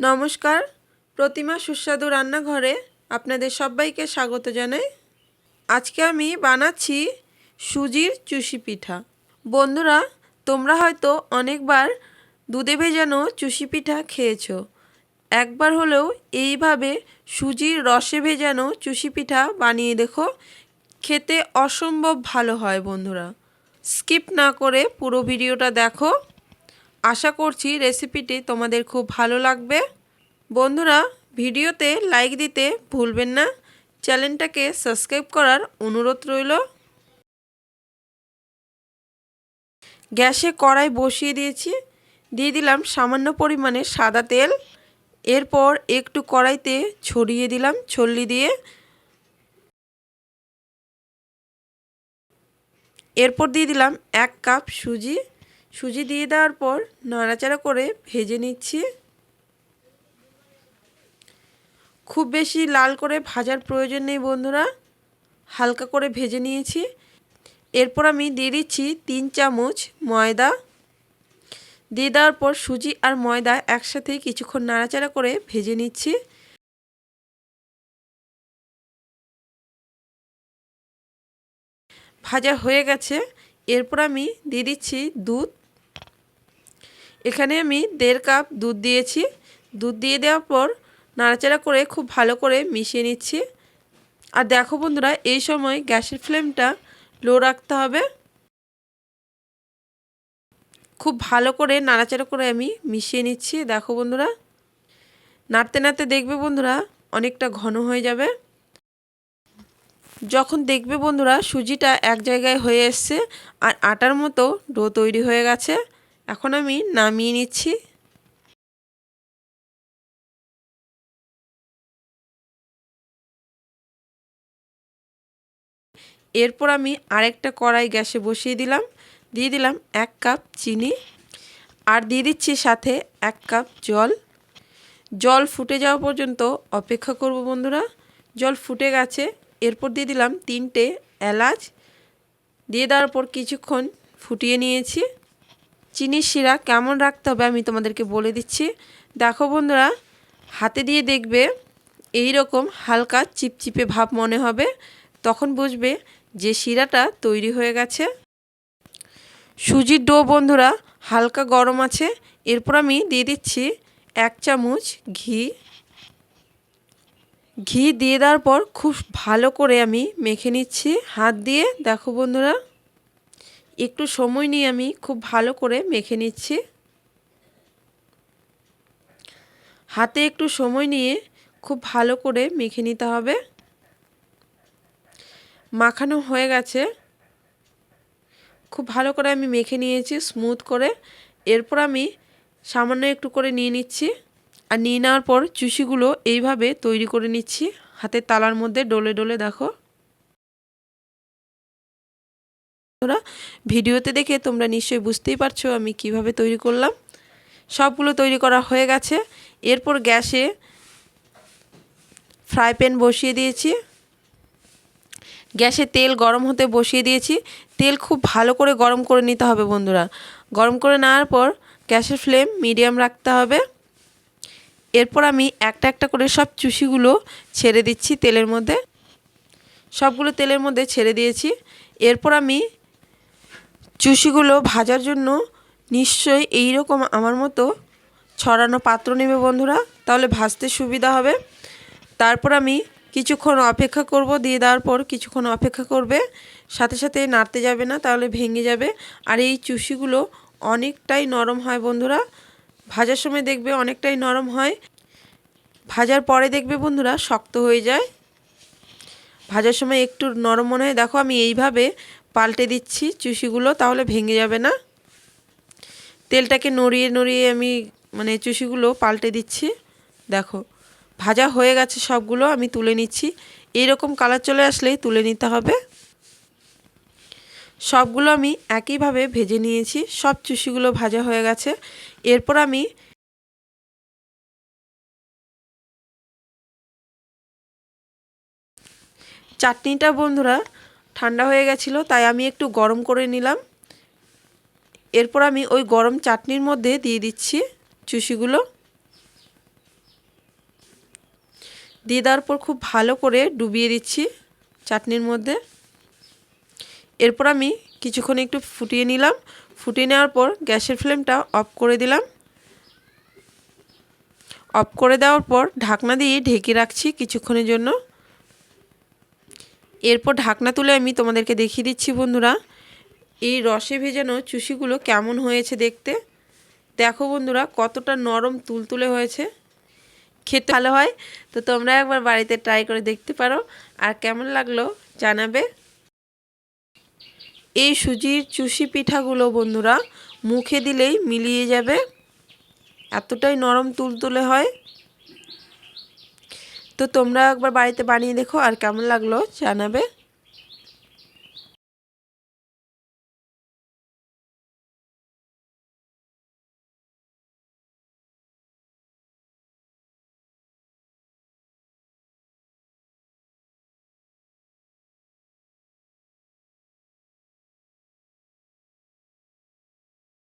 নমস্কার। প্রতিমা সুস্বাদু রান্নাঘরে আপনাদের সবাইকে স্বাগত জানাই। আজকে আমি বানাচ্ছি সুজির চুষি পিঠা। বন্ধুরা, তোমরা হয়তো অনেকবার দুধে ভেজানো চুষি পিঠা খেয়েছো। একবার হলেও এইভাবে সুজির রসে ভেজানো চুষি পিঠা বানিয়ে দেখো। খেতে অসম্ভব ভালো হয় বন্ধুরা। স্কিপ না করে পুরো ভিডিওটা দেখো। আশা করছি রেসিপিটি তোমাদের খুব ভালো লাগবে। বন্ধুরা, ভিডিওতে লাইক দিতে ভুলবেন না। চ্যানেলটাকে সাবস্ক্রাইব করার অনুরোধ রইল। গ্যাসে কড়াই বসিয়ে দিয়েছি। দিয়ে দিলাম সামান্য পরিমাণে সাদা তেল। এরপর একটু কড়াইতে ছড়িয়ে দিলাম ছল্লি দিয়ে। এরপর দিয়ে দিলাম এক কাপ সুজি। সুজি দিয়ে দেওয়ার পর নাড়াচাড়া করে ভেজে নিচ্ছি। খুব বেশি লাল করে ভাজার প্রয়োজন নেই বন্ধুরা। হালকা করে ভেজে নিয়েছি। এরপর আমি দিয়ে দিচ্ছি তিন চামচ ময়দা। দিয়ে দেওয়ার পর সুজি আর ময়দা একসাথে কিছুক্ষণ নাড়াচাড়া করে ভেজে নিচ্ছি। ভাজা হয়ে গেছে। এরপর আমি দিয়ে দিচ্ছি দুধ। এখানে আমি দেড় কাপ দুধ দিয়েছি। দুধ দিয়ে দেওয়ার পর নাড়াচাড়া করে খুব ভালো করে মিশিয়ে নিচ্ছি। আর দেখো বন্ধুরা, এই সময় গ্যাসের ফ্লেমটা লো রাখতে হবে। খুব ভালো করে নাড়াচাড়া করে আমি মিশিয়ে নিচ্ছি। দেখো বন্ধুরা, নাড়তে নাড়তে দেখবে বন্ধুরা অনেকটা ঘন হয়ে যাবে। যখন দেখবে বন্ধুরা, সুজিটা এক জায়গায় হয়ে এসছে আর আটার মতো ডো তৈরি হয়ে গেছে। এখন আমি নামিয়ে নিচ্ছি। এরপর আমি আরেকটা কড়াই গ্যাসে বসিয়ে দিলাম। দিয়ে দিলাম এক কাপ চিনি আর দিয়ে দিচ্ছি সাথে এক কাপ জল। জল ফুটে যাওয়া পর্যন্ত অপেক্ষা করব বন্ধুরা। জল ফুটে গেছে। এরপর দিয়ে দিলাম তিনটে এলাচ। দিয়ে দেওয়ার পর কিছুক্ষণ ফুটিয়ে নিয়েছি। চিনির শিরা কেমন রাখতে হবে আমি তোমাদেরকে বলে দিচ্ছি। দেখো বন্ধুরা, হাতে দিয়ে দেখবে এই রকম হালকা চিপচিপে ভাব মনে হবে। তখন বুঝবে যে শিরাটা তৈরি হয়ে গেছে। সুজির ডো বন্ধুরা, হালকা গরম আছে। এরপর আমি দিয়ে দিচ্ছি এক চামচ ঘি। ঘি দিয়ে দেওয়ার পর খুব ভালো করে আমি মেখে নিচ্ছি হাত দিয়ে। দেখো বন্ধুরা একটু সময় নিয়ে আমি খুব ভালো করে মেখে নিচ্ছি। হাতে একটু সময় নিয়ে খুব ভালো করে মেখে নিতে হবে। মাখানো হয়ে গেছে। খুব ভালো করে আমি মেখে নিয়েছি স্মুথ করে। এরপর আমি সামান্য একটু করে নিয়ে নিচ্ছি। আর নিয়ে নেওয়ার পর চুষিগুলো এইভাবে তৈরি করে নিচ্ছি। হাতের তালার মধ্যে ডলে ডলে দেখো। তোমরা ভিডিওতে দেখে তোমরা নিশ্চয়ই বুঝতেই পারছ আমি কীভাবে তৈরি করলাম। সবগুলো তৈরি করা হয়ে গেছে। এরপর গ্যাসে ফ্রাই প্যান বসিয়ে দিয়েছি। গ্যাসে তেল গরম হতে বসিয়ে দিয়েছি। তেল খুব ভালো করে গরম করে নিতে হবে বন্ধুরা। গরম করে নেওয়ার পর গ্যাসের ফ্লেম মিডিয়াম রাখতে হবে। এরপর আমি একটা একটা করে সব চুষিগুলো ছেড়ে দিচ্ছি তেলের মধ্যে। সবগুলো তেলের মধ্যে ছেড়ে দিয়েছি। এরপর আমি চুষিগুলো ভাজার জন্য নিশ্চয়ই এই রকম আমার মতো ছড়ানো পাত্র নেবে বন্ধুরা, তাহলে ভাজতে সুবিধা হবে। তারপর আমি কিছুক্ষণ অপেক্ষা করব, দিয়ে দেওয়ার পর কিছুক্ষণ অপেক্ষা করবে, সাথে সাথে নাড়তে যাবে না, তাহলে ভেঙে যাবে। আর এই চুষিগুলো অনেকটাই নরম হয় বন্ধুরা, ভাজার সময় দেখবে অনেকটাই নরম হয়। ভাজার পরে দেখবে বন্ধুরা শক্ত হয়ে যায়। ভাজার সময় একটু নরম মনে হয়। দেখো আমি এইভাবে পাল্টে দিচ্ছি চুষিগুলো, তাহলে ভেঙে যাবে না। তেলটাকে নড়িয়ে নড়িয়ে আমি মানে চুষিগুলো পাল্টে দিচ্ছি। দেখো, ভাজা হয়ে গেছে সবগুলো, আমি তুলে নিচ্ছি। এইরকম কালার চলে আসলেই তুলে নিতে হবে। সবগুলো আমি একইভাবে ভেজে নিয়েছি, সব চুষিগুলো ভাজা হয়ে গেছে। এরপর আমি চাটনিটা, বন্ধুরা ঠান্ডা হয়ে গেছিল, তাই আমি একটু গরম করে নিলাম। এরপর আমি ওই গরম চাটনির মধ্যে দিয়ে দিচ্ছি চুষিগুলো। দিয়ে দেওয়ার পর খুব ভালো করে ডুবিয়ে দিচ্ছি চাটনির মধ্যে। এরপর আমি কিছুক্ষণ একটু ফুটিয়ে নিলাম। ফুটিয়ে নেওয়ার পর গ্যাসের ফ্লেমটা অফ করে দিলাম। অফ করে দেওয়ার পর ঢাকনা দিয়ে ঢেকে রাখছি কিছুক্ষণের জন্য। এরপর ঢাকনা তুলে আমি তোমাদেরকে দেখিয়ে দিচ্ছি বন্ধুরা। এই রসে ভেজানো চুষিগুলো কেমন হয়েছে দেখতে? দেখো বন্ধুরা, কতটা নরম তুলতুলে হয়েছে। খেতে ভালো হয়, তো তোমরা একবার বাড়িতে ট্রাই করে দেখতে পারো। আর কেমন লাগল জানাবে। এই সুজির চুষি পিঠাগুলো বন্ধুরা, মুখে দিলেই মিলিয়ে যাবে। এতটাই নরম তুলতুলে হয়। তো তোমরা একবার বাড়িতে বানিয়ে দেখো আর কেমন লাগল জানাবে।